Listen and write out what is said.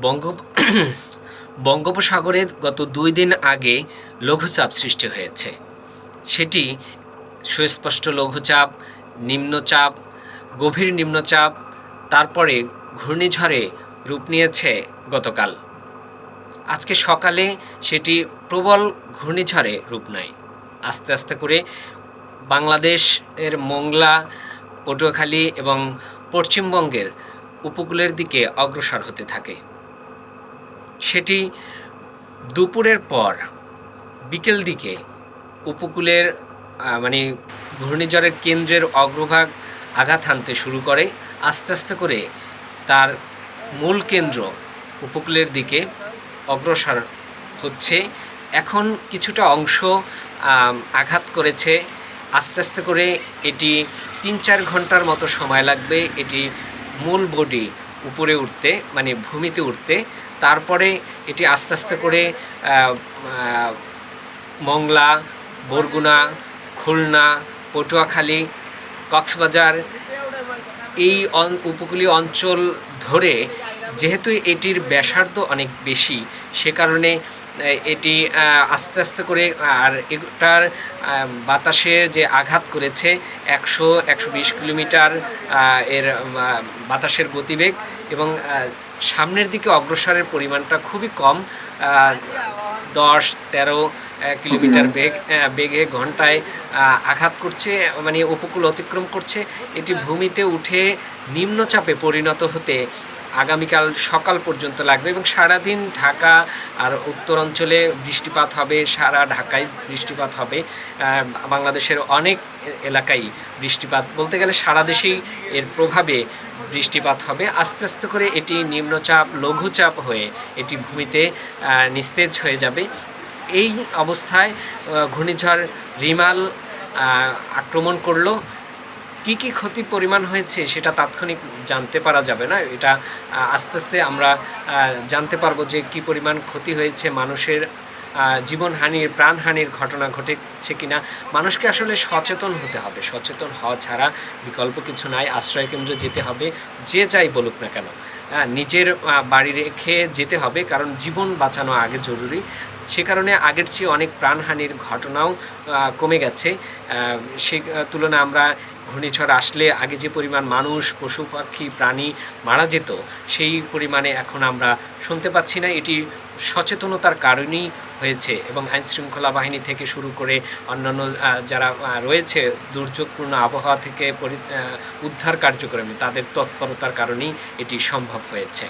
বঙ্গ বঙ্গোপসাগরে গত দুই দিন আগে লঘুচাপ সৃষ্টি হয়েছে। সেটি সুস্পষ্ট লঘুচাপ, নিম্নচাপ, গভীর নিম্নচাপ, তারপরে ঘূর্ণিঝড়ে রূপ নিয়েছে গতকাল। আজকে সকালে সেটি প্রবল ঘূর্ণিঝড়ে রূপ নেয়। আস্তে আস্তে করে বাংলাদেশের মোংলা, পটুয়াখালী এবং পশ্চিমবঙ্গের উপকূলের দিকে অগ্রসর হতে থাকে। সেটি দুপুরের পর বিকেল দিকে উপকূলের মানে ঘূর্ণিঝড়ের কেন্দ্রের অগ্রভাগ আঘাত হানতে শুরু করে। আস্তে আস্তে করে তার মূল কেন্দ্র উপকূলের দিকে অগ্রসর হচ্ছে। এখন কিছুটা অংশ আঘাত করেছে। আস্তে আস্তে করে এটি তিন চার ঘণ্টার মতো সময় লাগবে এটি মূল বডি উপরে উঠতে মানে ভূমিতে উঠতে। তারপরে এটি আস্তে আস্তে করে মংলা, বরগুনা, খুলনা, পটুয়াখালী, কক্সবাজার এই উপকূলীয় অঞ্চল ধরে যেহেতু এটির ব্যাসার্ধ অনেক বেশি, সে কারণে এটি আস্তে আস্তে করে আর এটার বাতাসে যে আঘাত করেছে একশো একশো বিশ কিলোমিটার এর বাতাসের গতিবেগ এবং সামনের দিকে অগ্রসরের পরিমাণটা খুবই কম দশ তেরো কিলোমিটার বেগ বেগে ঘন্টায় আঘাত করছে মানে উপকূল অতিক্রম করছে। এটি ভূমিতে উঠে নিম্নচাপে পরিণত হতে আগামীকাল সকাল পর্যন্ত লাগবে এবং সারাদিন ঢাকা আর উত্তর অঞ্চলে বৃষ্টিপাত হবে, সারা ঢাকায় বৃষ্টিপাত হবে। বাংলাদেশের অনেক এলাকায় বৃষ্টিপাত। বলতে গেলে সারা দেশেই এর প্রভাবে বৃষ্টিপাত হবে। আস্তে আস্তে করে এটি নিম্নচাপ, লঘুচাপ হয়ে এটি ভূমিতে নিস্তেজ হয়ে যাবে। এই অবস্থায় ঘূর্ণিঝড় রিমাল আক্রমণ করল। কি কি ক্ষতি পরিমাণ হয়েছে সেটা তাৎক্ষণিক জানতে পারা যাবে না। এটা আস্তে আস্তে আমরা জানতে পারব যে কি পরিমাণ ক্ষতি হয়েছে, মানুষের জীবনহানির, প্রাণহানির ঘটনা ঘটেছে কিনা। মানুষকে আসলে সচেতন হতে হবে। সচেতন হওয়া ছাড়া বিকল্প কিছু নাই। আশ্রয় কেন্দ্রে যেতে হবে, যে যাই বলুক না কেন। নিজের বাড়ি রেখে যেতে হবে, কারণ জীবন বাঁচানো আগে জরুরি। সে কারণে আগের চেয়ে অনেক প্রাণহানির ঘটনাও কমে গেছে। সে তুলনায় আমরা ঘূর্ণিঝড় আসলে আগে যে পরিমাণ মানুষ, পশু, পাখি, প্রাণী মারা যেত, সেই পরিমাণে এখন আমরা শুনতে পাচ্ছি না। এটি সচেতনতার কারণেই হয়েছে এবং আইন শৃঙ্খলা বাহিনী থেকে শুরু করে অন্যান্য যারা রয়েছে, দুর্যোগপূর্ণ আবহাওয়া থেকে উদ্ধার কার্যক্রমে তাদের তৎপরতার কারণেই এটি সম্ভব হয়েছে।